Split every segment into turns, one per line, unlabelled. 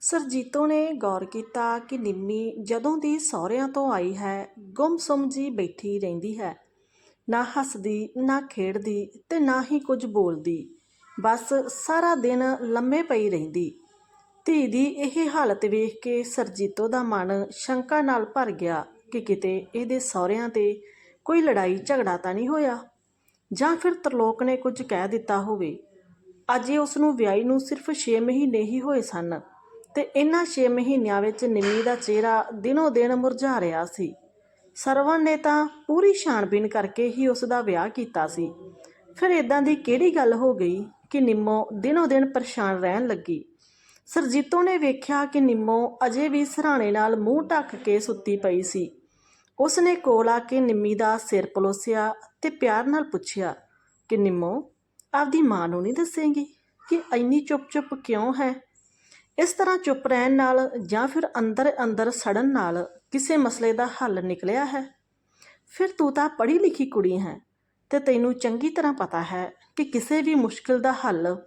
ਸਰਜੀਤੋ ਨੇ ਗੌਰ ਕੀਤਾ ਕਿ ਨਿੰਮੀ ਜਦੋਂ ਦੀ ਸਹੁਰਿਆਂ ਤੋਂ ਆਈ ਹੈ, ਗੁੰਮਸੁੰਮ ਜੀ ਬੈਠੀ ਰਹਿੰਦੀ ਹੈ। ਨਾ ਹੱਸਦੀ, ਨਾ ਖੇਡਦੀ ਤੇ ਨਾ ਹੀ ਕੁਝ ਬੋਲਦੀ। ਬਸ ਸਾਰਾ ਦਿਨ ਲੰਮੇ ਪਈ ਰਹਿੰਦੀ। ਧੀ ਦੀ ਇਹ ਹਾਲਤ ਵੇਖ ਕੇ ਸਰਜੀਤੋ ਦਾ ਮਨ ਸ਼ੰਕਾ ਨਾਲ ਭਰ ਗਿਆ ਕਿ ਕਿਤੇ ਇਹਦੇ ਸਹੁਰਿਆਂ ਤੇ ਕੋਈ ਲੜਾਈ ਝਗੜਾ ਤਾਂ ਨਹੀਂ ਹੋਇਆ। ਜਾਂ ਫਿਰ ਤਰਲੋਕ ਨੇ ਕੁਝ ਕਹਿ ਦਿੱਤਾ ਹੋਵੇ। ਅਜੇ ਉਸ ਨੂੰ ਵਿਆਹੀ ਨੂੰ ਸਿਰਫ 6 ਮਹੀਨੇ ਹੀ ਹੋਏ ਸਨ। ਤੇ ਇਹਨਾਂ 6 ਮਹੀਨਿਆਂ ਵਿੱਚ ਨਿੰਮੀ ਦਾ ਚਿਹਰਾ ਦਿਨੋ ਦਿਨ ਮੁਰਝਾ ਰਿਹਾ ਸੀ। ਸਰਵਣ ਨੇ ਤਾਂ ਪੂਰੀ ਛਾਣਬੀਨ ਕਰਕੇ ਹੀ ਉਸ ਦਾ ਵਿਆਹ ਕੀਤਾ ਸੀ। ਫਿਰ ਇਦਾਂ ਦੀ ਕਿਹੜੀ ਗੱਲ ਹੋ ਗਈ ਕਿ ਨਿੰਮੋ ਦਿਨੋ ਦਿਨ ਪਰੇਸ਼ਾਨ ਰਹਿਣ ਲੱਗੀ? ਸਰਜੀਤੋ ਨੇ ਵੇਖਿਆ ਕਿ ਨਿੰਮੋ ਅਜੇ ਵੀ ਸਰਾਣੇ ਨਾਲ ਮੂੰਹ ਢੱਕ ਕੇ ਸੁੱਤੀ ਪਈ ਸੀ। ਉਸ ਨੇ ਕੋਲ ਆ ਕੇ ਨਿੰਮੀ ਦਾ ਸਿਰ ਪਲੋਸਿਆ ਤੇ ਪਿਆਰ ਨਾਲ ਪੁੱਛਿਆ, ਕਿ ਨਿੰਮੋ, ਆਪਦੀ ਮਾਂ ਨੂੰ ਨਹੀਂ ਦੱਸੇਂਗੀ ਕਿ ਇੰਨੀ ਚੁੱਪ-ਚੁੱਪ ਕਿਉਂ ਹੈ? ਇਸ ਤਰ੍ਹਾਂ ਚੁੱਪ ਰਹਿਣ ਨਾਲ ਜਾਂ ਫਿਰ ਅੰਦਰ ਅੰਦਰ ਸੜਨ ਨਾਲ ਕਿਸੇ ਮਸਲੇ ਦਾ ਹੱਲ ਨਿਕਲਿਆ ਹੈ? ਫਿਰ ਤੂੰ ਤਾਂ ਪੜ੍ਹੀ ਲਿਖੀ ਕੁੜੀ ਹੈ ਤੇ ਤੈਨੂੰ ਚੰਗੀ ਤਰ੍ਹਾਂ ਪਤਾ ਹੈ ਕਿ ਕਿਸੇ ਵੀ ਮੁਸ਼ਕਿਲ ਦਾ ਹੱਲ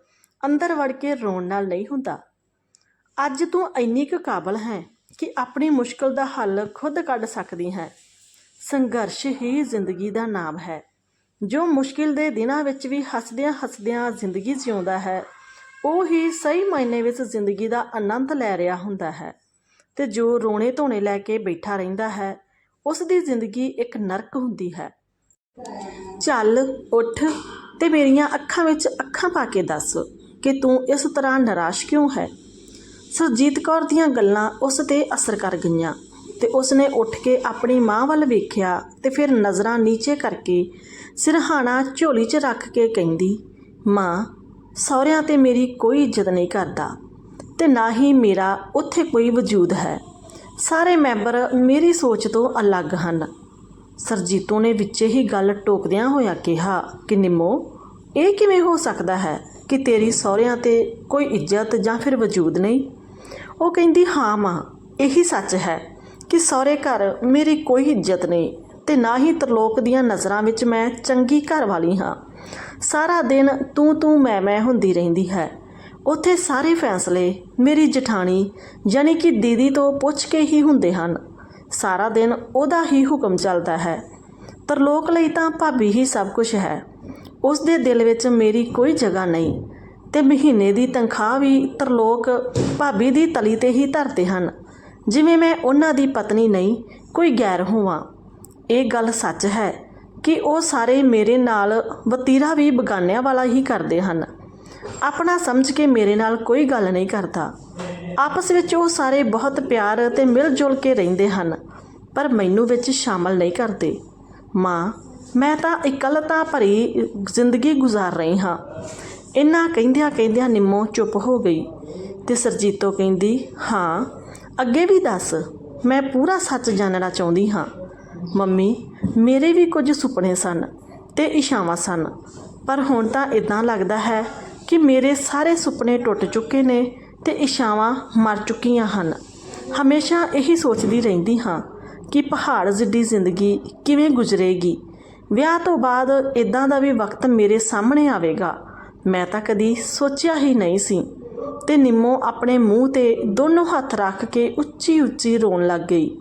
ਅੰਦਰ ਵੜ ਕੇ ਰੋਣ ਨਾਲ ਨਹੀਂ ਹੁੰਦਾ। ਅੱਜ ਤੂੰ ਇੰਨੀ ਕੁ ਕਾਬਲ ਹੈ ਕਿ ਆਪਣੀ ਮੁਸ਼ਕਿਲ ਦਾ ਹੱਲ ਖੁਦ ਕੱਢ ਸਕਦੀ ਹੈ। ਸੰਘਰਸ਼ ਹੀ ਜ਼ਿੰਦਗੀ ਦਾ ਨਾਮ ਹੈ। ਜੋ ਮੁਸ਼ਕਿਲ ਦੇ ਦਿਨਾਂ ਵਿੱਚ ਵੀ ਹੱਸਦਿਆਂ ਹੱਸਦਿਆਂ ਜ਼ਿੰਦਗੀ ਜਿਉਂਦਾ ਹੈ ਉਹ ਹੀ ਸਹੀ ਮਾਇਨੇ ਵਿੱਚ ਜ਼ਿੰਦਗੀ ਦਾ ਆਨੰਦ ਲੈ ਰਿਹਾ ਹੁੰਦਾ ਹੈ ਤੇ ਜੋ ਰੋਣੇ ਧੋਣੇ ਲੈ ਕੇ ਬੈਠਾ ਰਹਿੰਦਾ ਹੈ ਉਸ ਦੀ ਜ਼ਿੰਦਗੀ ਇੱਕ ਨਰਕ ਹੁੰਦੀ ਹੈ। ਚੱਲ, ਉੱਠ ਤੇ ਮੇਰੀਆਂ ਅੱਖਾਂ ਵਿੱਚ ਅੱਖਾਂ ਪਾ ਕੇ ਦੱਸ ਕਿ ਤੂੰ ਇਸ ਤਰ੍ਹਾਂ ਨਿਰਾਸ਼ ਕਿਉਂ ਹੈ? ਸੁਰਜੀਤ ਕੌਰ ਦੀਆਂ ਗੱਲਾਂ ਉਸ ਤੇ ਅਸਰ ਕਰ ਗਈਆਂ ਤੇ ਉਸ ਨੇ ਉੱਠ ਕੇ ਆਪਣੀ ਮਾਂ ਵੱਲ ਵੇਖਿਆ ਤੇ ਫਿਰ ਨਜ਼ਰਾਂ ਨੀਚੇ ਕਰਕੇ ਸਿਰਹਾਣਾ ਝੋਲੀ 'ਚ ਰੱਖ ਕੇ ਕਹਿੰਦੀ, ਮਾਂ ਸਹੁਰਿਆਂ ਤੇ ਮੇਰੀ ਕੋਈ ਇੱਜ਼ਤ ਨਹੀਂ ਕਰਦਾ ਤੇ ਨਾ ਹੀ ਮੇਰਾ ਉੱਥੇ ਕੋਈ ਵਜੂਦ ਹੈ। ਸਾਰੇ ਮੈਂਬਰ ਮੇਰੀ ਸੋਚ ਤੋਂ ਅਲੱਗ ਹਨ। ਸਰਜੀਤੋ ਨੇ ਵਿੱਚੇ ਹੀ ਗੱਲ ਟੋਕਦਿਆਂ ਹੋਇਆ ਕਿਹਾ ਕਿ, ਨਿੰਮੋ, ਇਹ ਕਿਵੇਂ ਹੋ ਸਕਦਾ ਹੈ ਕਿ ਤੇਰੀ ਸਹੁਰਿਆਂ ਤੇ ਕੋਈ ਇੱਜ਼ਤ ਜਾਂ ਫਿਰ ਵਜੂਦ ਨਹੀਂ? ਉਹ ਕਹਿੰਦੀ, ਹਾਂ ਮਾਂ, ਇਹੀ ਸੱਚ ਹੈ ਕਿ ਸਹੁਰੇ ਘਰ ਮੇਰੀ ਕੋਈ ਇੱਜ਼ਤ ਨਹੀਂ ਤੇ ਨਾ ਹੀ ਤਰਲੋਕ ਦੀਆਂ ਨਜ਼ਰਾਂ ਵਿੱਚ ਮੈਂ ਚੰਗੀ ਘਰ ਵਾਲੀ ਹਾਂ। ਸਾਰਾ ਦਿਨ ਤੂੰ ਤੂੰ ਮੈਂ ਮੈਂ ਹੁੰਦੀ ਰਹਿੰਦੀ ਹੈ। ਉੱਥੇ ਸਾਰੇ ਫੈਸਲੇ ਮੇਰੀ ਜਠਾਣੀ ਯਾਨੀ ਕਿ ਦੀਦੀ ਤੋਂ ਪੁੱਛ ਕੇ ਹੀ ਹੁੰਦੇ ਹਨ। ਸਾਰਾ ਦਿਨ ਉਹਦਾ ਹੀ ਹੁਕਮ ਚੱਲਦਾ ਹੈ। ਤਰਲੋਕ ਲਈ ਤਾਂ ਭਾਬੀ ਹੀ ਸਭ ਕੁਝ ਹੈ। ਉਸ ਦੇ ਦਿਲ ਵਿੱਚ ਮੇਰੀ ਕੋਈ ਜਗ੍ਹਾ ਨਹੀਂ ਤੇ ਮਹੀਨੇ ਦੀ ਤਨਖਾਹ ਵੀ ਤਰਲੋਕ ਭਾਬੀ ਦੀ ਤਲੀ ਤੇ ਹੀ ਧਰਦੇ ਹਨ। ਜਿਵੇਂ ਮੈਂ ਉਹਨਾਂ ਦੀ ਪਤਨੀ ਨਹੀਂ, ਕੋਈ ਗੈਰ ਹੋਵਾਂ। ਇਹ ਗੱਲ ਸੱਚ ਹੈ। ਕਿ ਉਹ ਸਾਰੇ ਮੇਰੇ ਨਾਲ ਵਤੀਰਾ ਵੀ ਬਗਾਨਿਆਂ ਵਾਲਾ ਹੀ ਕਰਦੇ ਹਨ। ਆਪਣਾ ਸਮਝ ਕੇ ਮੇਰੇ ਨਾਲ ਕੋਈ ਗੱਲ ਨਹੀਂ ਕਰਦਾ। ਆਪਸ ਵਿੱਚ ਉਹ ਸਾਰੇ ਬਹੁਤ ਪਿਆਰ ਤੇ ਮਿਲ ਜੁਲ ਕੇ ਰਹਿੰਦੇ ਹਨ, ਪਰ ਮੈਨੂੰ ਵਿੱਚ ਸ਼ਾਮਲ ਨਹੀਂ ਕਰਦੇ। ਮਾਂ, ਮੈਂ ਤਾਂ ਇਕੱਲਤਾ ਭਰੀ ਜ਼ਿੰਦਗੀ ਗੁਜ਼ਾਰ ਰਹੀ ਹਾਂ। ਇੰਨਾ ਕਹਿੰਦਿਆਂ ਕਹਿੰਦਿਆਂ ਨਿੰਮੋ ਚੁੱਪ ਹੋ ਗਈ ਤੇ ਸਰਜੀਤੋ ਕਹਿੰਦੀ, ਹਾਂ, ਅੱਗੇ ਵੀ ਦੱਸ, ਮੈਂ ਪੂਰਾ ਸੱਚ ਜਾਣਨਾ ਚਾਹੁੰਦੀ ਹਾਂ। ਮੰਮੀ, ਮੇਰੇ ਵੀ ਕੁਝ ਸੁਪਨੇ ਸਨ ਤੇ ਇਸ਼ਾਵਾਂ ਸਨ, ਪਰ ਹੁਣ ਤਾਂ ਇਦਾਂ ਲੱਗਦਾ ਹੈ ਕਿ ਮੇਰੇ ਸਾਰੇ ਸੁਪਨੇ ਟੁੱਟ ਚੁੱਕੇ ਨੇ ਤੇ ਇਸ਼ਾਵਾਂ ਮਰ ਚੁੱਕੀਆਂ ਹਨ। ਹਮੇਸ਼ਾ ਇਹੀ ਸੋਚਦੀ ਰਹਿੰਦੀ ਹਾਂ ਕਿ ਪਹਾੜ ਜਿੱਡੀ ਜ਼ਿੰਦਗੀ ਕਿਵੇਂ ਗੁਜ਼ਰੇਗੀ। ਵਿਆਹ ਤੋਂ ਬਾਅਦ ਇਦਾਂ ਦਾ ਵੀ ਵਕਤ ਮੇਰੇ ਸਾਹਮਣੇ ਆਵੇਗਾ। ਮੈਂ ਤਾਂ ਕਦੀ ਸੋਚਿਆ ਹੀ ਨਹੀਂ ਸੀ। ਤੇ ਨਿੰਮੋ ਆਪਣੇ ਮੂੰਹ ਤੇ ਦੋਨੋਂ ਹੱਥ ਰੱਖ ਕੇ ਉੱਚੀ ਉੱਚੀ ਰੋਣ ਲੱਗ ਗਈ।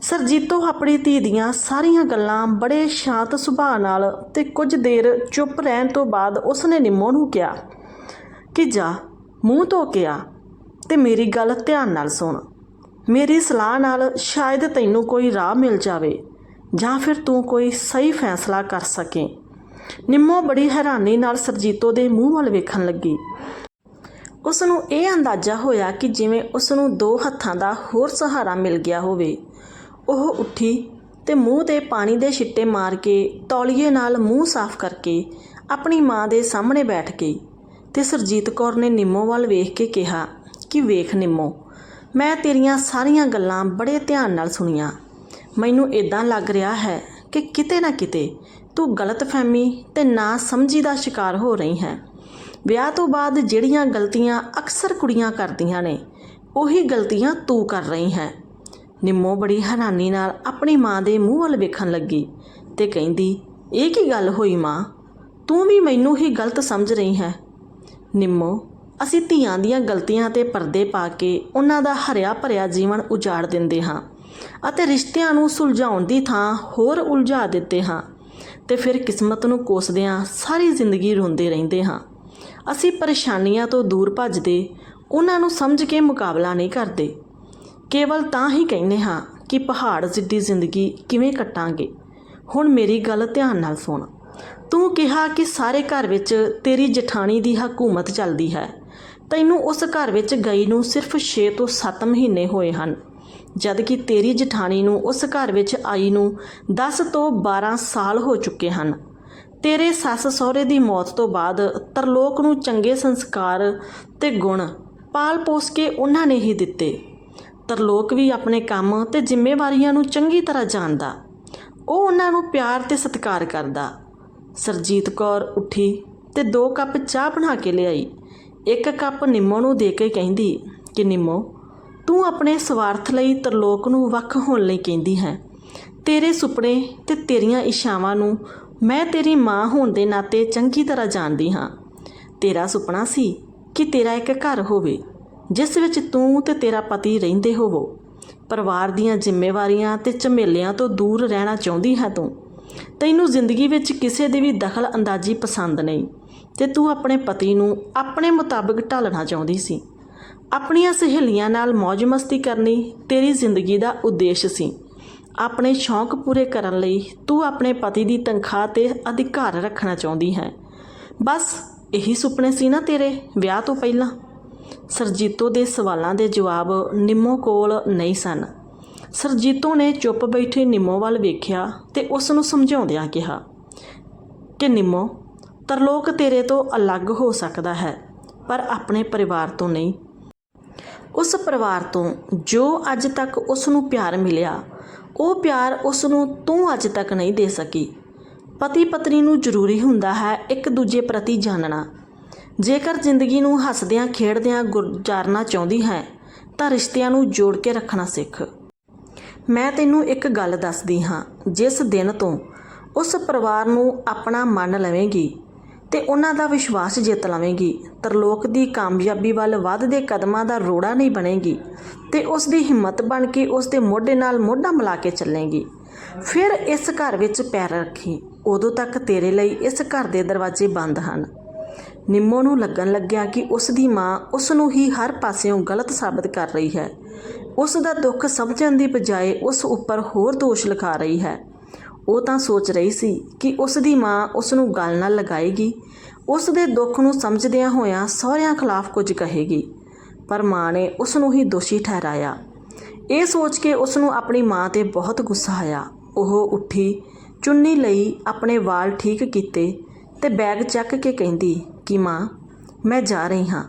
ਸਰਜੀਤੋ ਆਪਣੀ ਧੀ ਦੀਆਂ ਸਾਰੀਆਂ ਗੱਲਾਂ ਬੜੇ ਸ਼ਾਂਤ ਸੁਭਾਅ ਨਾਲ ਤੇ ਕੁਝ ਦੇਰ ਚੁੱਪ ਰਹਿਣ ਤੋਂ ਬਾਅਦ ਉਸਨੇ ਨਿੰਮੋ ਨੂੰ ਕਿਹਾ ਕਿ ਜਾ, ਮੂੰਹ ਧੋ ਕੇ ਆ ਤੇ ਮੇਰੀ ਗੱਲ ਧਿਆਨ ਨਾਲ ਸੁਣ। ਮੇਰੀ ਸਲਾਹ ਨਾਲ ਸ਼ਾਇਦ ਤੈਨੂੰ ਕੋਈ ਰਾਹ ਮਿਲ ਜਾਵੇ ਜਾਂ ਫਿਰ ਤੂੰ ਕੋਈ ਸਹੀ ਫੈਸਲਾ ਕਰ ਸਕੇ। ਨਿੰਮੋ ਬੜੀ ਹੈਰਾਨੀ ਨਾਲ ਸਰਜੀਤੋ ਦੇ ਮੂੰਹ ਵੱਲ ਵੇਖਣ ਲੱਗੀ। ਉਸ ਨੂੰ ਇਹ ਅੰਦਾਜ਼ਾ ਹੋਇਆ ਕਿ ਜਿਵੇਂ ਉਸ ਨੂੰ ਦੋ ਹੱਥਾਂ ਦਾ ਹੋਰ ਸਹਾਰਾ ਮਿਲ ਗਿਆ ਹੋਵੇ। ਉਹ ਉੱਠੀ ਤੇ ਮੂੰਹ ਤੇ ਪਾਣੀ ਦੇ ਛਿੱਟੇ ਮਾਰ ਕੇ ਤੌਲੀਏ ਨਾਲ ਮੂੰਹ ਸਾਫ਼ ਕਰਕੇ ਆਪਣੀ ਮਾਂ ਦੇ ਸਾਹਮਣੇ ਬੈਠ ਗਈ ਤੇ ਸਰਜੀਤ ਕੌਰ ਨੇ ਨਿੰਮੋ ਵੱਲ ਵੇਖ ਕੇ ਕਿਹਾ ਕਿ ਵੇਖ ਨਿੰਮੋ, ਮੈਂ ਤੇਰੀਆਂ ਸਾਰੀਆਂ ਗੱਲਾਂ ਬੜੇ ਧਿਆਨ ਨਾਲ ਸੁਣੀਆਂ। ਮੈਨੂੰ ਇਦਾਂ ਲੱਗ ਰਿਹਾ ਹੈ ਕਿ ਕਿਤੇ ਨਾ ਕਿਤੇ ਤੂੰ ਗਲਤਫਹਿਮੀ ਤੇ ਨਾ ਸਮਝੀ ਦਾ ਸ਼ਿਕਾਰ ਹੋ ਰਹੀ ਹੈ। ਵਿਆਹ ਤੋਂ ਬਾਅਦ ਜਿਹੜੀਆਂ ਗਲਤੀਆਂ ਅਕਸਰ ਕੁੜੀਆਂ ਕਰਦੀਆਂ ਨੇ, ਉਹੀ ਗਲਤੀਆਂ ਤੂੰ ਕਰ ਰਹੀ ਹੈ। ਨਿੰਮੋ ਬੜੀ ਹੈਰਾਨੀ ਨਾਲ ਆਪਣੀ ਮਾਂ ਦੇ ਮੂੰਹ ਵੱਲ ਵੇਖਣ ਲੱਗੀ ਤੇ ਕਹਿੰਦੀ, ਇਹ ਕੀ ਗੱਲ ਹੋਈ ਮਾਂ? ਤੂੰ ਵੀ ਮੈਨੂੰ ਹੀ ਗਲਤ ਸਮਝ ਰਹੀ ਹੈ। ਨਿੰਮੋ, ਅਸੀਂ ਧੀਆਂ ਦੀਆਂ ਗਲਤੀਆਂ ਤੇ ਪਰਦੇ ਪਾ ਕੇ ਉਹਨਾਂ ਦਾ ਹਰਿਆ ਭਰਿਆ ਜੀਵਨ ਉਜਾੜ ਦਿੰਦੇ ਹਾਂ ਅਤੇ ਰਿਸ਼ਤਿਆਂ ਨੂੰ ਸੁਲਝਾਉਣ ਦੀ ਥਾਂ ਹੋਰ ਉਲਝਾ ਦਿੱਤੇ ਹਾਂ ਤੇ ਫਿਰ ਕਿਸਮਤ ਨੂੰ ਕੋਸਦਿਆਂ ਸਾਰੀ ਜ਼ਿੰਦਗੀ ਰੋਂਦੇ ਰਹਿੰਦੇ ਹਾਂ। ਅਸੀਂ ਪਰੇਸ਼ਾਨੀਆਂ ਤੋਂ ਦੂਰ ਭੱਜਦੇ, ਉਹਨਾਂ ਨੂੰ ਸਮਝ ਕੇ ਮੁਕਾਬਲਾ ਨਹੀਂ ਕਰਦੇ। ਕੇਵਲ ਤਾਂ ਹੀ ਕਹਿੰਦੇ ਹਾਂ ਕਿ ਪਹਾੜ ਜਿੱਡੀ ਜ਼ਿੰਦਗੀ ਕਿਵੇਂ ਕੱਟਾਂਗੇ? ਹੁਣ ਮੇਰੀ ਗੱਲ ਧਿਆਨ ਨਾਲ ਸੁਣ। ਤੂੰ ਕਿਹਾ ਕਿ ਸਾਰੇ ਘਰ ਵਿੱਚ ਤੇਰੀ ਜਠਾਣੀ ਦੀ ਹਕੂਮਤ ਚੱਲਦੀ ਹੈ। ਤੈਨੂੰ ਉਸ ਘਰ ਵਿੱਚ ਗਈ ਨੂੰ ਸਿਰਫ 6 ਤੋਂ 7 ਮਹੀਨੇ ਹੋਏ ਹਨ। ਜਦ ਕਿ ਤੇਰੀ ਜਠਾਣੀ ਨੂੰ ਉਸ ਘਰ ਵਿੱਚ ਆਈ ਨੂੰ 10 ਤੋਂ 12 ਸਾਲ ਹੋ ਚੁੱਕੇ ਹਨ। ਤੇਰੇ ਸੱਸ ਸਹੁਰੇ ਦੀ ਮੌਤ ਤੋਂ ਬਾਅਦ ਤਰਲੋਕ ਨੂੰ ਚੰਗੇ ਸੰਸਕਾਰ ਤੇ ਗੁਣ ਪਾਲ ਪੋਸ ਕੇ ਉਹਨਾਂ ਨੇ ਹੀ ਦਿੱਤੇ। ਤਰਲੋਕ ਵੀ ਆਪਣੇ ਕੰਮ ਤੇ ਜ਼ਿੰਮੇਵਾਰੀਆਂ ਨੂੰ ਚੰਗੀ ਤਰ੍ਹਾਂ ਜਾਣਦਾ। ਉਹ ਉਹਨਾਂ ਨੂੰ ਪਿਆਰ ਤੇ ਸਤਿਕਾਰ ਕਰਦਾ। ਸਰਜੀਤ ਕੌਰ ਉੱਠੀ ਤੇ ਦੋ ਕੱਪ ਚਾਹ ਬਣਾ ਕੇ ਲਿਆਈ। ਇੱਕ ਕੱਪ ਨਿੰਮੋ ਨੂੰ ਦੇ ਕੇ ਕਹਿੰਦੀ ਕਿ, ਨਿੰਮੋ, ਤੂੰ ਆਪਣੇ ਸਵਾਰਥ ਲਈ ਤਰਲੋਕ ਨੂੰ ਵੱਖ ਹੋਣ ਲਈ ਕਹਿੰਦੀ ਹੈ। ਤੇਰੇ ਸੁਪਨੇ ਤੇ ਤੇਰੀਆਂ ਇਸ਼ਾਵਾਂ ਨੂੰ ਮੈਂ ਤੇਰੀ ਮਾਂ ਹੋਣ ਦੇ ਨਾਤੇ ਚੰਗੀ ਤਰ੍ਹਾਂ ਜਾਣਦੀ ਹਾਂ। ਤੇਰਾ ਸੁਪਨਾ ਸੀ ਕਿ ਤੇਰਾ ਇੱਕ ਘਰ ਹੋਵੇ। ਜਿਸ ਵਿੱਚ ਤੂੰ ਤੇ ਤੇਰਾ ਪਤੀ ਰਹਿੰਦੇ ਹੋਵੋ। ਪਰਿਵਾਰ ਦੀਆਂ ਜ਼ਿੰਮੇਵਾਰੀਆਂ ਤੇ ਝਮੇਲਿਆਂ ਤੋਂ ਦੂਰ ਰਹਿਣਾ ਚਾਹੁੰਦੀ ਹੈ ਤੂੰ। ਤੈਨੂੰ ਜ਼ਿੰਦਗੀ ਵਿੱਚ ਕਿਸੇ ਦੀ ਵੀ ਦਖਲ ਅੰਦਾਜ਼ੀ ਪਸੰਦ ਨਹੀਂ। ਤੇ ਤੂੰ ਆਪਣੇ ਪਤੀ ਨੂੰ ਆਪਣੇ ਮੁਤਾਬਕ ਢਾਲਣਾ ਚਾਹੁੰਦੀ ਸੀ। ਆਪਣੀਆਂ ਸਹੇਲੀਆਂ ਨਾਲ ਮौज ਮਸਤੀ ਕਰਨੀ ਤੇਰੀ ਜ਼ਿੰਦਗੀ ਦਾ ਉਦੇਸ਼ ਸੀ। ਆਪਣੇ ਸ਼ੌਂਕ ਪੂਰੇ ਕਰਨ ਲਈ ਤੂੰ ਆਪਣੇ ਪਤੀ ਦੀ ਤਨਖਾਹ ਤੇ ਅਧਿਕਾਰ ਰੱਖਣਾ ਚਾਹੁੰਦੀ ਹੈ। ਬਸ ਇਹੀ ਸੁਪਨੇ ਸੀ ਨਾ ਤੇਰੇ ਵਿਆਹ ਤੋਂ ਪਹਿਲਾਂ? ਸਰਜੀਤੋ ਦੇ ਸਵਾਲਾਂ ਦੇ ਜਵਾਬ ਨਿੰਮੋ ਕੋਲ ਨਹੀਂ ਸਨ। ਸਰਜੀਤੋ ਨੇ ਚੁੱਪ ਬੈਠੇ ਨਿੰਮੋ ਵੱਲ ਵੇਖਿਆ ਤੇ ਉਸ ਨੂੰ ਸਮਝਾਉਂਦਿਆਂ ਕਿਹਾ, ਕਿ ਨਿੰਮੋ, ਤਰਲੋਕ ਤੇਰੇ ਤੋਂ ਅਲੱਗ ਹੋ ਸਕਦਾ ਹੈ, ਪਰ ਆਪਣੇ ਪਰਿਵਾਰ ਤੋਂ ਨਹੀਂ। ਉਸ ਪਰਿਵਾਰ ਤੋਂ ਜੋ ਅੱਜ ਤੱਕ ਉਸ ਨੂੰ ਪਿਆਰ ਮਿਲਿਆ, ਉਹ ਪਿਆਰ ਉਸ ਨੂੰ ਤੂੰ ਅੱਜ ਤੱਕ ਨਹੀਂ ਦੇ ਸਕੀ। ਪਤੀ ਪਤਨੀ ਨੂੰ ਜ਼ਰੂਰੀ ਹੁੰਦਾ ਹੈ ਇੱਕ ਦੂਜੇ ਪ੍ਰਤੀ ਜਾਣਨਾ ਜੇਕਰ ਜ਼ਿੰਦਗੀ ਨੂੰ ਹੱਸਦਿਆਂ ਖੇਡਦਿਆਂ ਗੁਜ਼ਾਰਨਾ ਚਾਹੁੰਦੀ ਹੈ, ਤਾਂ ਰਿਸ਼ਤਿਆਂ ਨੂੰ ਜੋੜ ਕੇ ਰੱਖਣਾ ਸਿੱਖ। ਮੈਂ ਤੈਨੂੰ ਇੱਕ ਗੱਲ ਦੱਸਦੀ ਹਾਂ, ਜਿਸ ਦਿਨ ਤੋਂ ਉਸ ਪਰਿਵਾਰ ਨੂੰ ਆਪਣਾ ਮੰਨ ਲਵੇਂਗੀ ਤੇ ਉਹਨਾਂ ਦਾ ਵਿਸ਼ਵਾਸ ਜਿੱਤ ਲਵੇਂਗੀ, ਤਰਲੋਕ ਦੀ ਕਾਮਯਾਬੀ ਵੱਲ ਵੱਧਦੇ ਕਦਮਾਂ ਦਾ ਰੋੜਾ ਨਹੀਂ ਬਣੇਗੀ ਤੇ ਉਸ ਦੀ ਹਿੰਮਤ ਬਣ ਕੇ ਉਸ ਦੇ ਮੋਢੇ ਨਾਲ ਮੋਢਾ ਮਿਲਾ ਕੇ ਚੱਲੇਗੀ। ਫਿਰ ਇਸ ਘਰ ਵਿੱਚ ਪੈਰ ਰੱਖੀ। ਉਦੋਂ ਤੱਕ ਤੇਰੇ ਲਈ ਇਸ ਘਰ ਦੇ ਦਰਵਾਜ਼ੇ ਬੰਦ ਹਨ। ਨਿੰਮੋ ਨੂੰ ਲੱਗਣ ਲੱਗਿਆ ਕਿ ਉਸ ਦੀ ਮਾਂ ਉਸ ਨੂੰ ਹੀ ਹਰ ਪਾਸਿਓਂ ਗਲਤ ਸਾਬਤ ਕਰ ਰਹੀ ਹੈ। ਉਸ ਦਾ ਦੁੱਖ ਸਮਝਣ ਦੀ ਬਜਾਏ ਉਸ ਉੱਪਰ ਹੋਰ ਦੋਸ਼ ਲਗਾ ਰਹੀ ਹੈ। ਉਹ ਤਾਂ ਸੋਚ ਰਹੀ ਸੀ ਕਿ ਉਸ ਦੀ ਮਾਂ ਉਸ ਨੂੰ ਗੱਲ ਨਾਲ ਲਗਾਏਗੀ। ਉਸ ਦੇ ਦੁੱਖ ਨੂੰ ਸਮਝਦਿਆਂ ਹੋਇਆਂ ਸਹੁਰਿਆਂ ਖਿਲਾਫ ਕੁਝ ਕਹੇਗੀ, ਪਰ ਮਾਂ ਨੇ ਉਸ ਨੂੰ ਹੀ ਦੋਸ਼ੀ ਠਹਿਰਾਇਆ। ਇਹ ਸੋਚ ਕੇ ਉਸ ਨੂੰ ਆਪਣੀ ਮਾਂ ਤੇ ਬਹੁਤ ਗੁੱਸਾ ਆਇਆ। ਉਹ ਉੱਠੀ, ਚੁੰਨੀ ਲਈ ਆਪਣੇ ਵਾਲ ਠੀਕ ਕੀਤੇ ਤੇ ਬੈਗ ਚੱਕ ਕੇ ਕਹਿੰਦੀ, ਕਿ ਮਾਂ, ਮੈਂ ਜਾ ਰਹੀ ਹਾਂ।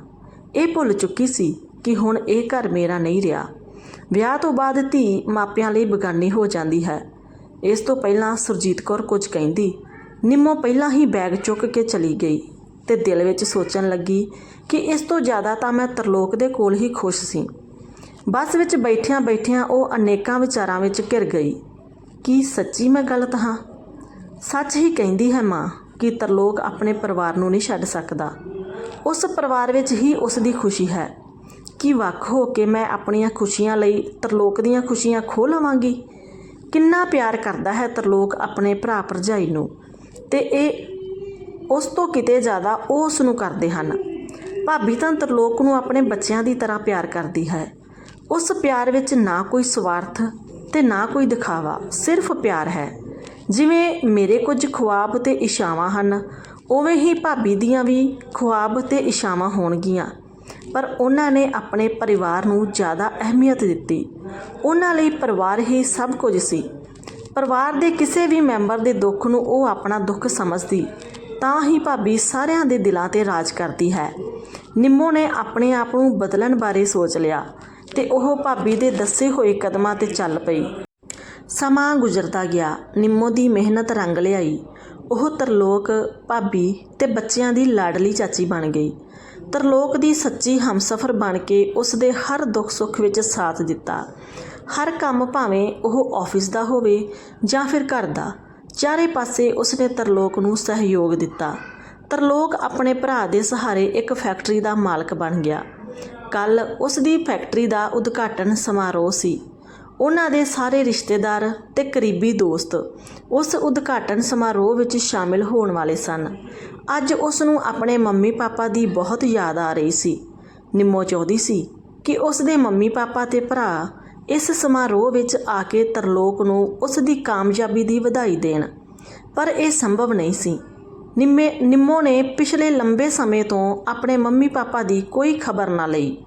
ਇਹ ਭੁੱਲ ਚੁੱਕੀ ਸੀ ਕਿ ਹੁਣ ਇਹ ਘਰ ਮੇਰਾ ਨਹੀਂ ਰਿਹਾ। ਵਿਆਹ ਤੋਂ ਬਾਅਦ ਧੀ ਮਾਪਿਆਂ ਲਈ ਬਗਾਨੀ ਹੋ ਜਾਂਦੀ ਹੈ। ਇਸ ਤੋਂ ਪਹਿਲਾਂ ਸੁਰਜੀਤ ਕੌਰ ਕੁਝ ਕਹਿੰਦੀ, ਨਿੰਮੋ ਪਹਿਲਾਂ ਹੀ ਬੈਗ ਚੁੱਕ ਕੇ ਚਲੀ ਗਈ ਤੇ ਦਿਲ ਵਿੱਚ ਸੋਚਣ ਲੱਗੀ ਕਿ ਇਸ ਤੋਂ ਜ਼ਿਆਦਾ ਤਾਂ ਮੈਂ ਤਰਲੋਕ ਦੇ ਕੋਲ ਹੀ ਖੁਸ਼ ਸੀ। ਬੱਸ ਵਿੱਚ ਬੈਠਿਆਂ ਬੈਠਿਆਂ ਉਹ ਅਨੇਕਾਂ ਵਿਚਾਰਾਂ ਵਿੱਚ ਘਿਰ ਗਈ। ਕੀ ਸੱਚੀ ਮੈਂ ਗਲਤ ਹਾਂ? ਸੱਚ ਹੀ ਕਹਿੰਦੀ ਹੈ ਮਾਂ। ਕਿ ਤਰਲੋਕ ਆਪਣੇ ਪਰਿਵਾਰ ਨੂੰ ਨਹੀਂ ਛੱਡ ਸਕਦਾ। ਉਸ ਪਰਿਵਾਰ ਵਿੱਚ ਹੀ ਉਸ ਦੀ ਖੁਸ਼ੀ ਹੈ ਕਿ ਵੱਖ ਹੋ ਕੇ ਮੈਂ ਆਪਣੀਆਂ ਖੁਸ਼ੀਆਂ ਲਈ ਤਰਲੋਕ ਦੀਆਂ ਖੁਸ਼ੀਆਂ ਖੋਹ ਲਵਾਂਗੀ। ਕਿੰਨਾ ਪਿਆਰ ਕਰਦਾ ਹੈ ਤਰਲੋਕ ਆਪਣੇ ਭਰਾ ਭਰਜਾਈ ਨੂੰ ਤੇ ਇਹ ਉਸ ਤੋਂ ਕਿਤੇ ਜ਼ਿਆਦਾ ਉਹ ਉਸ ਨੂੰ ਕਰਦੇ ਹਨ। ਭਾਬੀ ਤਾਂ ਤਰਲੋਕ ਨੂੰ ਆਪਣੇ ਬੱਚਿਆਂ ਦੀ ਤਰ੍ਹਾਂ ਪਿਆਰ ਕਰਦੀ ਹੈ। ਉਸ ਪਿਆਰ ਵਿੱਚ ਨਾ ਕੋਈ ਸਵਾਰਥ ਤੇ ਨਾ ਕੋਈ ਦਿਖਾਵਾ, ਸਿਰਫ ਪਿਆਰ ਹੈ। ਜਿਵੇਂ ਮੇਰੇ ਕੁਝ ਖੁਆਬ ਤੇ ਇਸ਼ਾਵਾਂ ਹਨ, ਉਵੇਂ ਹੀ ਭਾਬੀ ਦੀਆਂ ਵੀ ਖੁਆਬ ਤੇ ਇਸ਼ਾਵਾਂ ਹੋਣਗੀਆਂ। ਪਰ ਉਹਨਾਂ ਨੇ ਆਪਣੇ ਪਰਿਵਾਰ ਨੂੰ ਜ਼ਿਆਦਾ ਅਹਿਮੀਅਤ ਦਿੱਤੀ। ਉਹਨਾਂ ਲਈ ਪਰਿਵਾਰ ਹੀ ਸਭ ਕੁਝ ਸੀ। ਪਰਿਵਾਰ ਦੇ ਕਿਸੇ ਵੀ ਮੈਂਬਰ ਦੇ ਦੁੱਖ ਨੂੰ ਉਹ ਆਪਣਾ ਦੁੱਖ ਸਮਝਦੀ, ਤਾਂ ਹੀ ਭਾਬੀ ਸਾਰਿਆਂ ਦੇ ਦਿਲਾਂ ਤੇ ਰਾਜ ਕਰਦੀ ਹੈ। ਨਿੰਮੋ ਨੇ ਆਪਣੇ ਆਪ ਨੂੰ ਬਦਲਣ ਬਾਰੇ ਸੋਚ ਲਿਆ ਤੇ ਉਹ ਭਾਬੀ ਦੇ ਦੱਸੇ ਹੋਏ ਕਦਮਾਂ ਤੇ ਚੱਲ ਪਈ। ਸਮਾਂ ਗੁਜ਼ਰਦਾ ਗਿਆ। ਨਿੰਮੋ ਦੀ ਮਿਹਨਤ ਰੰਗ ਲਿਆਈ। ਉਹ ਤਰਲੋਕ, ਭਾਬੀ ਤੇ ਬੱਚਿਆਂ ਦੀ ਲਾਡਲੀ ਚਾਚੀ ਬਣ ਗਈ। ਤਰਲੋਕ ਦੀ ਸੱਚੀ ਹਮਸਫਰ ਬਣ ਕੇ ਉਸ ਦੇ ਹਰ ਦੁੱਖ ਸੁੱਖ ਵਿੱਚ ਸਾਥ ਦਿੱਤਾ। ਹਰ ਕੰਮ ਭਾਵੇਂ ਉਹ ਆਫਿਸ ਦਾ ਹੋਵੇ ਜਾਂ ਫਿਰ ਘਰ ਦਾ, ਚਾਰੇ ਪਾਸੇ ਉਸਨੇ ਤਰਲੋਕ ਨੂੰ ਸਹਿਯੋਗ ਦਿੱਤਾ। ਤਰਲੋਕ ਆਪਣੇ ਭਰਾ ਦੇ ਸਹਾਰੇ ਇੱਕ ਫੈਕਟਰੀ ਦਾ ਮਾਲਕ ਬਣ ਗਿਆ। ਕੱਲ ਉਸ ਦੀ ਫੈਕਟਰੀ ਦਾ ਉਦਘਾਟਨ ਸਮਾਰੋਹ ਸੀ। ਉਹਨਾਂ ਦੇ ਸਾਰੇ ਰਿਸ਼ਤੇਦਾਰ ਤੇ ਕਰੀਬੀ ਦੋਸਤ ਉਸ ਉਦਘਾਟਨ ਸਮਾਰੋਹ ਵਿੱਚ ਸ਼ਾਮਿਲ ਹੋਣ ਵਾਲੇ ਸਨ। ਅੱਜ ਉਸ ਨੂੰ ਆਪਣੇ ਮੰਮੀ ਪਾਪਾ ਦੀ ਬਹੁਤ ਯਾਦ ਆ ਰਹੀ ਸੀ। ਨਿੰਮੋ ਚਾਹੁੰਦੀ ਸੀ ਕਿ ਉਸ ਦੇ ਮੰਮੀ ਪਾਪਾ ਤੇ ਭਰਾ ਇਸ ਸਮਾਰੋਹ ਵਿੱਚ ਆ ਕੇ ਤਰਲੋਕ ਨੂੰ ਉਸ ਦੀ ਕਾਮਯਾਬੀ ਦੀ ਵਧਾਈ ਦੇਣ। ਪਰ ਇਹ ਸੰਭਵ ਨਹੀਂ ਸੀ। ਨਿੰਮੇ, ਨਿੰਮੋ ਨੇ ਪਿਛਲੇ ਲੰਬੇ ਸਮੇਂ ਤੋਂ ਆਪਣੇ ਮੰਮੀ ਪਾਪਾ ਦੀ ਕੋਈ ਖਬਰ ਨਾ ਲਈ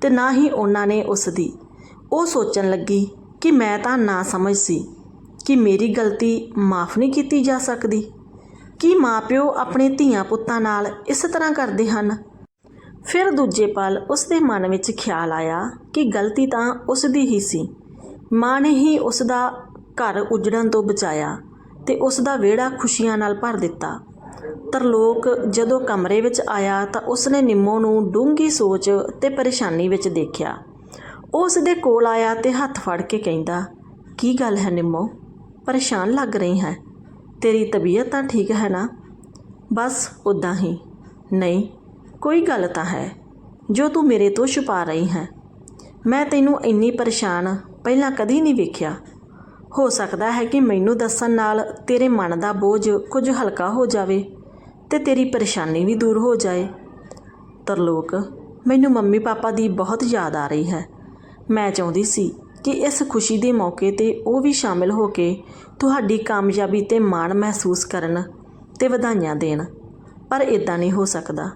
ਤੇ ਨਾ ਹੀ ਉਹਨਾਂ ਨੇ ਉਸ ਦੀ। ਉਹ ਸੋਚਣ ਲੱਗੀ ਕਿ ਮੈਂ ਤਾਂ ਨਾ ਸਮਝ ਸੀ ਕਿ ਮੇਰੀ ਗਲਤੀ ਮਾਫ ਨਹੀਂ ਕੀਤੀ ਜਾ ਸਕਦੀ। ਕੀ ਮਾਪਿਓ ਆਪਣੇ ਧੀਆਂ ਪੁੱਤਾਂ ਨਾਲ ਇਸ ਤਰ੍ਹਾਂ ਕਰਦੇ ਹਨ? ਫਿਰ ਦੂਜੇ ਪਲ ਉਸ ਦੇ ਮਨ ਵਿੱਚ ਖਿਆਲ ਆਇਆ ਕਿ ਗਲਤੀ ਤਾਂ ਉਸ ਦੀ ਹੀ ਸੀ। ਮਾਂ ਨੇ ਹੀ ਉਸ ਦਾ ਘਰ ਉਜੜਨ ਤੋਂ ਬਚਾਇਆ ਤੇ ਉਸ ਦਾ ਵਿਹੜਾ ਖੁਸ਼ੀਆਂ ਨਾਲ ਭਰ ਦਿੱਤਾ। ਤਰਲੋਕ ਜਦੋਂ ਕਮਰੇ ਵਿੱਚ ਆਇਆ ਤਾਂ ਉਸਨੇ ਨਿੰਮੋ ਨੂੰ ਡੂੰਘੀ ਸੋਚ ਤੇ ਪਰੇਸ਼ਾਨੀ ਵਿੱਚ ਦੇਖਿਆ। ਉਹ ਉਸ ਦੇ ਕੋਲ ਆਇਆ ਤੇ ਹੱਥ ਫੜ ਕੇ ਕਹਿੰਦਾ, ਕੀ ਗੱਲ ਹੈ ਨਿੰਮੋ? ਪਰੇਸ਼ਾਨ ਲੱਗ ਰਹੀ ਹੈ। ਤੇਰੀ ਤਬੀਅਤ ਤਾਂ ਠੀਕ ਹੈ ਨਾ? ਬਸ ਉਦਾਂ ਹੀ। ਨਹੀਂ, ਕੋਈ ਗੱਲ ਤਾਂ ਹੈ। ਜੋ ਤੂੰ ਮੇਰੇ ਤੋਂ ਛੁਪਾ ਰਹੀ ਹੈ। ਮੈਂ ਤੈਨੂੰ ਇੰਨੀ ਪਰੇਸ਼ਾਨ ਪਹਿਲਾਂ ਕਦੀ ਨਹੀਂ ਵੇਖਿਆ। ਹੋ ਸਕਦਾ ਹੈ ਕਿ ਮੈਨੂੰ ਦੱਸਣ ਨਾਲ ਤੇਰੇ ਮਨ ਦਾ ਬੋਝ ਕੁਝ ਹਲਕਾ ਹੋ ਜਾਵੇ ਤੇ ਤੇਰੀ ਪਰੇਸ਼ਾਨੀ ਵੀ ਦੂਰ ਹੋ ਜਾਏ। ਤਰਲੋਕ, ਮੈਨੂੰ ਮੰਮੀ ਪਾਪਾ ਦੀ ਬਹੁਤ ਯਾਦ ਆ ਰਹੀ ਹੈ। ਮੈਂ ਚਾਹੁੰਦੀ ਸੀ ਕਿ ਇਸ ਖੁਸ਼ੀ ਦੇ ਮੌਕੇ ਤੇ ਉਹ ਵੀ ਸ਼ਾਮਿਲ ਹੋ ਕੇ ਤੁਹਾਡੀ ਕਾਮਯਾਬੀ ਤੇ ਮਾਣ ਮਹਿਸੂਸ ਕਰਨ ਤੇ ਵਧਾਈਆਂ ਦੇਣ ਪਰ ਇਦਾਂ ਨਹੀਂ ਹੋ ਸਕਦਾ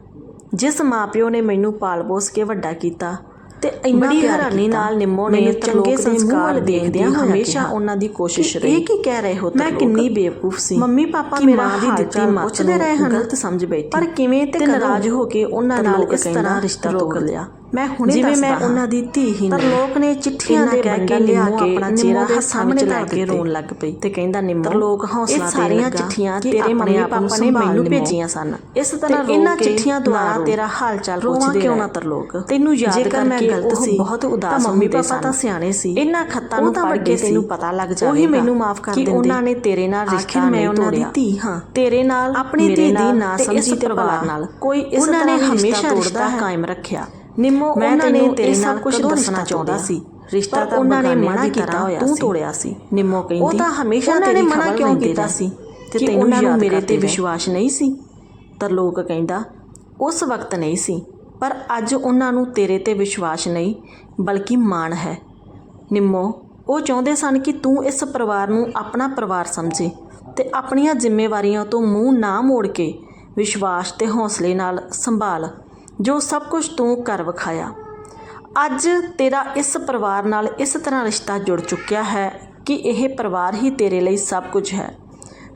ਜਿਸ ਮਾਪਿਓ ਨੇ ਮੈਨੂੰ ਪਾਲ ਪੋਸ ਕੇ ਵੱਡਾ ਕੀਤਾ ਤੇ ਇੰਨਾ ਹੈਰਾਨੀ। ਨਾਲ ਨਿੰਮੋ ਨੇ ਚੰਗੇ ਸੰਸਕਾਰ
ਹੋਇਆ
ਹਮੇਸ਼ਾ ਉਹਨਾਂ ਦੀ ਕੋਸ਼ਿਸ਼ ਰਹੀ
ਇਹ ਕੀ ਕਹਿ ਰਹੇ ਹੋ
ਮੈਂ? ਕਿੰਨੀ ਬੇਵਕੂਫ ਸੀ
ਮੰਮੀ ਪਾਪਾ ਮੇਰਾ
ਦੀ
ਹਾਲ
ਦਿੱਤੀ ਮੱਤ ਨੂੰ
ਰਹੇ ਹਨ।
ਗਲਤ ਸਮਝ ਬੈਠੀ
ਪਰ ਕਿਵੇਂ ਤੇ?
ਨਾਰਾਜ਼ ਹੋ ਕੇ ਉਹਨਾਂ ਨਾਲ ਇਸ ਤਰ੍ਹਾਂ ਰਿਸ਼ਤਾ ਤੋੜ
ਲਿਆ।
ਮੈਂ ਹੁਣੇ
ਜਿਵੇਂ ਮੈਂ
ਉਹਨਾਂ ਦੀ ਧੀ ਹੀ ਨਹੀਂ
ਤਰਲੋਕ ਨੇ ਚਿੱਠੀਆਂ ਦੇ
ਕਹਿ ਕੇ
ਲਿਆ ਕੇ
ਆਪਣਾ ਚਿਹਰਾ
ਦੇ
ਹੱਥਾਂ
ਸਾਹਮਣੇ
ਵਿੱਚ
ਲੈ
ਕੇ ਰੋਣ ਲੱਗ ਪਈ
ਤੇ ਕਹਿੰਦਾ ਨਿੰਮੋ
ਤਰਲੋਕ ਹੌਸਲਾ
ਇਹ ਸਾਰੀਆਂ ਚਿੱਠੀਆਂ ਤੇਰੇ ਮੰਮੀ ਪਾਪਾ
ਨੂੰ
ਮੈਨੂੰ। ਭੇਜੀਆਂ ਸਨ
ਇਸ ਤਰ੍ਹਾਂ
ਇਹਨਾਂ ਚਿੱਠੀਆਂ ਦੁਆਰਾ। ਤੇਰਾ ਹਾਲ ਚਾਲ ਪੁੱਛਦੇ
ਕਿਉਂ। ਨਾ ਤਰਲੋਕ
ਤੈਨੂੰ ਯਾਦ ਕਰਕੇ
ਗਲਤ
ਉਹ
ਸੀ
ਬਹੁਤ ਉਦਾਸ
ਤਾਂ ਮੰਮੀ ਪਾਪਾ। ਤਾਂ ਸਿਆਣੇ ਸੀ
ਇਹਨਾਂ ਖੱਤਾਂ
ਉਹ
ਨੂੰ ਪੜ੍ਹ ਕੇ ਤੈਨੂੰ। ਪਤਾ ਲੱਗ
ਉਹੀ
ਜਾਵੇਗਾ
ਮੈਨੂੰ ਮਾਫ ਕਰ
ਕਿ
ਦਿੰਦੇ
ਉਹਨਾਂ ਨੇ ਤੇਰੇ ਨਾਲ ਰਿਸ਼ਤਾ
ਮੈਂ ਉਹਨਾਂ ਦੀ। ਧੀ ਹਾਂ
ਤੇਰੇ ਨਾਲ
ਆਪਣੀ ਧੀ ਦੀ ਨਾ ਸਮਝੀ ਤੇ
ਪਰਿਵਾਰ ਨਾਲ
ਕੋਈ ਇਸ ਤਰ੍ਹਾਂ
ਹਮੇਸ਼ਾ
ਰਿਸ਼ਤਾ।
ਕਾਇਮ ਰੱਖਿਆ
ਨਿੰਮੋ
ਮੈਂ
ਉਹਨਾਂ ਨੇ ਤੇਰੇ ਨਾਲ ਕੁਝ ਦੱਸਣਾ ਚਾਹੁੰਦਾ ਸੀ? ਰਿਸ਼ਤਾ ਤਾਂ
ਉਹਨਾਂ ਨੇ ਮਨਾ ਕੀਤਾ ਹੋਇਆ
ਤੂੰ
ਸੀ।
ਤੋੜਿਆ ਸੀ।
ਨਿੰਮੋ ਕਹਿੰਦੀ
ਉਹ ਤਾਂ ਹਮੇਸ਼ਾ ਤੇਰੀ
ਮਨਾ ਕਿਉਂ ਕੀਤਾ ਸੀ?
ਕਿ ਤੈਨੂੰ ਯਾਦ
ਮੇਰੇ ਤੇ। ਵਿਸ਼ਵਾਸ ਨਹੀਂ ਸੀ?
ਤਰਲੋਕ ਕਹਿੰਦਾ ਉਸ ਵਕਤ ਨਹੀਂ ਸੀ। ਪਰ ਅੱਜ ਉਹਨਾਂ ਨੂੰ ਤੇਰੇ ਤੇ ਵਿਸ਼ਵਾਸ ਨਹੀਂ ਬਲਕਿ ਮਾਣ ਹੈ। ਨਿੰਮੋ ਉਹ ਚਾਹੁੰਦੇ ਸਨ ਕਿ ਤੂੰ ਇਸ ਪਰਿਵਾਰ ਨੂੰ ਆਪਣਾ ਪਰਿਵਾਰ ਸਮਝੇ ਤੇ ਆਪਣੀਆਂ ਜ਼ਿੰਮੇਵਾਰੀਆਂ ਤੋਂ ਮੂੰਹ ਨਾ ਮੋੜ ਕੇ ਵਿਸ਼ਵਾਸ ਤੇ ਹੌਸਲੇ ਨਾਲ ਸੰਭਾਲ। ਜੋ ਸਭ ਕੁਝ ਤੂੰ ਕਰ ਵਿਖਾਇਆ। ਅੱਜ ਤੇਰਾ ਇਸ ਪਰਿਵਾਰ ਨਾਲ ਇਸ ਤਰ੍ਹਾਂ ਰਿਸ਼ਤਾ ਜੁੜ ਚੁੱਕਿਆ ਹੈ ਕਿ ਇਹ ਪਰਿਵਾਰ ਹੀ ਤੇਰੇ ਲਈ ਸਭ ਕੁਝ ਹੈ।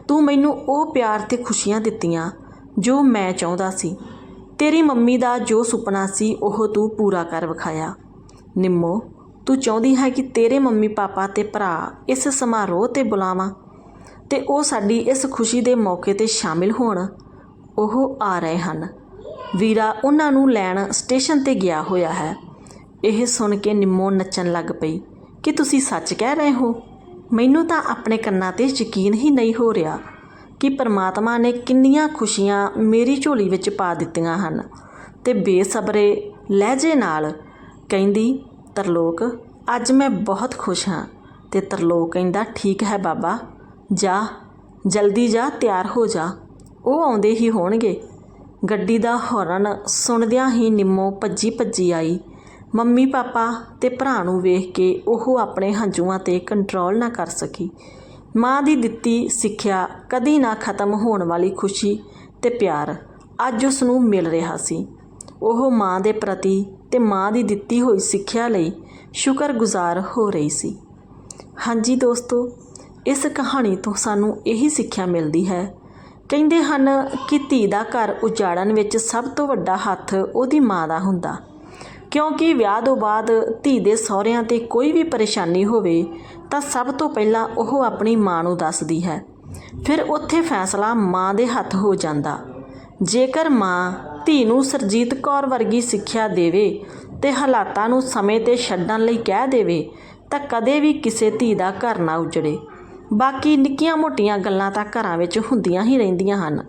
ਤੂੰ ਮੈਨੂੰ ਉਹ ਪਿਆਰ ਤੇ ਖੁਸ਼ੀਆਂ ਦਿੱਤੀਆਂ ਜੋ ਮੈਂ ਚਾਹੁੰਦਾ ਸੀ। ਤੇਰੀ ਮੰਮੀ ਦਾ ਜੋ ਸੁਪਨਾ ਸੀ, ਉਹ ਤੂੰ ਪੂਰਾ ਕਰ ਵਿਖਾਇਆ। ਨਿੰਮੋ, ਤੂੰ ਚਾਹੁੰਦੀ ਹੈ ਕਿ ਤੇਰੇ ਮੰਮੀ ਪਾਪਾ ਤੇ ਭਰਾ ਇਸ ਸਮਾਰੋਹ ਤੇ ਬੁਲਾਵਾਂ ਤੇ ਉਹ ਸਾਡੀ ਇਸ ਖੁਸ਼ੀ ਦੇ ਮੌਕੇ ਤੇ ਸ਼ਾਮਿਲ ਹੋਣ। ਉਹ ਆ ਰਹੇ ਹਨ। ਵੀਰਾ ਉਹਨਾਂ ਨੂੰ ਲੈਣ ਸਟੇਸ਼ਨ ਤੇ ਗਿਆ ਹੋਇਆ ਹੈ। ਇਹ ਸੁਣ ਕੇ ਨਿੰਮੋ ਨੱਚਣ ਲੱਗ ਪਈ। ਕਿ ਤੁਸੀਂ ਸੱਚ ਕਹਿ ਰਹੇ ਹੋ? ਮੈਨੂੰ ਤਾਂ ਆਪਣੇ ਕੰਨਾਂ ਤੇ ਯਕੀਨ ਹੀ ਨਹੀਂ ਹੋ ਰਿਹਾ ਕਿ ਪਰਮਾਤਮਾ ਨੇ ਕਿੰਨੀਆਂ ਖੁਸ਼ੀਆਂ ਮੇਰੀ ਝੋਲੀ ਵਿੱਚ ਪਾ ਦਿੱਤੀਆਂ ਹਨ ਤੇ ਬੇਸਬਰੇ ਲਹਿਜੇ ਨਾਲ ਕਹਿੰਦੀ, ਤਰਲੋਕ, ਅੱਜ ਮੈਂ ਬਹੁਤ ਖੁਸ਼ ਹਾਂ ਤੇ ਤਰਲੋਕ ਕਹਿੰਦਾ, ਠੀਕ ਹੈ ਬਾਬਾ, ਜਾ, ਜਲਦੀ ਜਾ, ਤਿਆਰ ਹੋ ਜਾ। ਉਹ ਆਉਂਦੇ ਹੀ ਹੋਣਗੇ। ਗੱਡੀ ਦਾ ਹੌਰਨ ਸੁਣਦਿਆਂ ਹੀ ਨਿੰਮੋ ਭੱਜੀ ਭੱਜੀ ਆਈ। ਮੰਮੀ, ਪਾਪਾ ਤੇ ਭਰਾ ਨੂੰ ਵੇਖ ਕੇ ਉਹ ਆਪਣੇ ਹੰਝੂਆਂ ਤੇ ਕੰਟਰੋਲ ਨਾ ਕਰ ਸਕੀ। ਮਾਂ ਦੀ ਦਿੱਤੀ ਸਿੱਖਿਆ ਕਦੀ ਨਾ ਖਤਮ ਹੋਣ ਵਾਲੀ ਖੁਸ਼ੀ ਤੇ ਪਿਆਰ ਅੱਜ ਉਸ ਨੂੰ ਮਿਲ ਰਿਹਾ ਸੀ। ਉਹ ਮਾਂ ਦੇ ਪ੍ਰਤੀ ਤੇ ਮਾਂ ਦੀ ਦਿੱਤੀ ਹੋਈ ਸਿੱਖਿਆ ਲਈ ਸ਼ੁਕਰਗੁਜ਼ਾਰ ਹੋ ਰਹੀ ਸੀ। ਹਾਂਜੀ ਦੋਸਤੋ, ਇਸ ਕਹਾਣੀ ਤੋਂ ਸਾਨੂੰ ਇਹੀ ਸਿੱਖਿਆ ਮਿਲਦੀ ਹੈ ਕਹਿੰਦੇ ਹਨ ਕਿ ਧੀ ਦਾ ਘਰ ਉਜਾੜਨ ਵਿੱਚ ਸਭ ਤੋਂ ਵੱਡਾ ਹੱਥ ਉਹਦੀ ਮਾਂ ਦਾ ਹੁੰਦਾ। ਕਿਉਂਕਿ ਵਿਆਹ ਤੋਂ ਬਾਅਦ ਧੀ ਦੇ ਸਹੁਰਿਆਂ ਤੇ ਕੋਈ ਵੀ ਪਰੇਸ਼ਾਨੀ ਹੋਵੇ, ਤਾਂ ਸਭ ਤੋਂ ਪਹਿਲਾਂ ਉਹ ਆਪਣੀ ਮਾਂ ਨੂੰ ਦੱਸਦੀ ਹੈ। ਫਿਰ ਉੱਥੇ ਫੈਸਲਾ ਮਾਂ ਦੇ ਹੱਥ ਹੋ ਜਾਂਦਾ। ਜੇਕਰ ਮਾਂ ਧੀ ਨੂੰ ਸਰਜੀਤ ਕੌਰ ਵਰਗੀ ਸਿੱਖਿਆ ਦੇਵੇ ਤੇ ਹਾਲਾਤਾਂ ਨੂੰ ਸਮੇਂ ਤੇ ਛੱਡਣ ਲਈ ਕਹਿ ਦੇਵੇ, ਤਾਂ ਕਦੇ ਵੀ ਕਿਸੇ ਧੀ ਦਾ ਘਰ ਨਾ ਉਜੜੇ। ਬਾਕੀ ਨਿੱਕੀਆਂ ਮੋਟੀਆਂ ਗੱਲਾਂ ਤਾਂ ਘਰਾਂ ਵਿੱਚ ਹੁੰਦੀਆਂ ਹੀ ਰਹਿੰਦੀਆਂ ਹਨ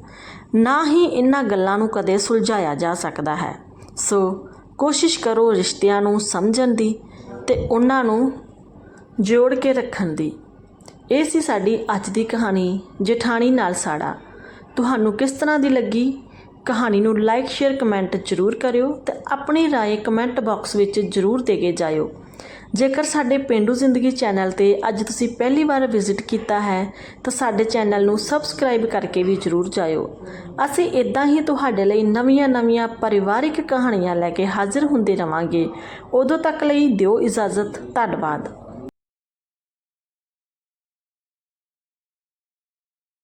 ਨਾ ਹੀ ਇਹਨਾਂ ਗੱਲਾਂ ਨੂੰ ਕਦੇ ਸੁਲਝਾਇਆ ਜਾ ਸਕਦਾ ਹੈ ਸੋ ਕੋਸ਼ਿਸ਼ ਕਰੋ ਰਿਸ਼ਤਿਆਂ ਨੂੰ ਸਮਝਣ ਦੀ ਤੇ ਉਹਨਾਂ ਨੂੰ ਜੋੜ ਕੇ ਰੱਖਣ ਦੀ ਇਹ ਸੀ ਸਾਡੀ ਅੱਜ ਦੀ ਕਹਾਣੀ ਜਠਾਣੀ ਨਾਲ ਸਾੜਾ ਤੁਹਾਨੂੰ ਕਿਸ ਤਰ੍ਹਾਂ ਦੀ ਲੱਗੀ ਕਹਾਣੀ ਨੂੰ ਲਾਈਕ ਸ਼ੇਅਰ ਕਮੈਂਟ ਜ਼ਰੂਰ ਕਰਿਓ ਤੇ ਆਪਣੀ رائے ਕਮੈਂਟ ਬਾਕਸ ਵਿੱਚ ਜ਼ਰੂਰ ਦੇ ਕੇ ਜਾਇਓ ਜੇਕਰ ਸਾਡੇ ਪਿੰਡੂ ਜ਼ਿੰਦਗੀ ਚੈਨਲ ਤੇ ਅੱਜ ਤੁਸੀਂ ਪਹਿਲੀ ਵਾਰ ਵਿਜ਼ਿਟ ਕੀਤਾ ਹੈ, ਤਾਂ ਸਾਡੇ ਚੈਨਲ ਨੂੰ ਸਬਸਕ੍ਰਾਈਬ ਕਰਕੇ ਵੀ ਜ਼ਰੂਰ ਜਾਇਓ। ਅਸੀਂ ਇਦਾਂ ਹੀ ਤੁਹਾਡੇ ਲਈ ਨਵੀਆਂ-ਨਵੀਆਂ ਪਰਿਵਾਰਿਕ ਕਹਾਣੀਆਂ ਲੈ ਕੇ ਹਾਜ਼ਰ ਹੁੰਦੇ ਰਵਾਂਗੇ। ਉਦੋਂ ਤੱਕ ਲਈ ਦਿਓ ਇਜਾਜ਼ਤ। ਧੰਨਵਾਦ।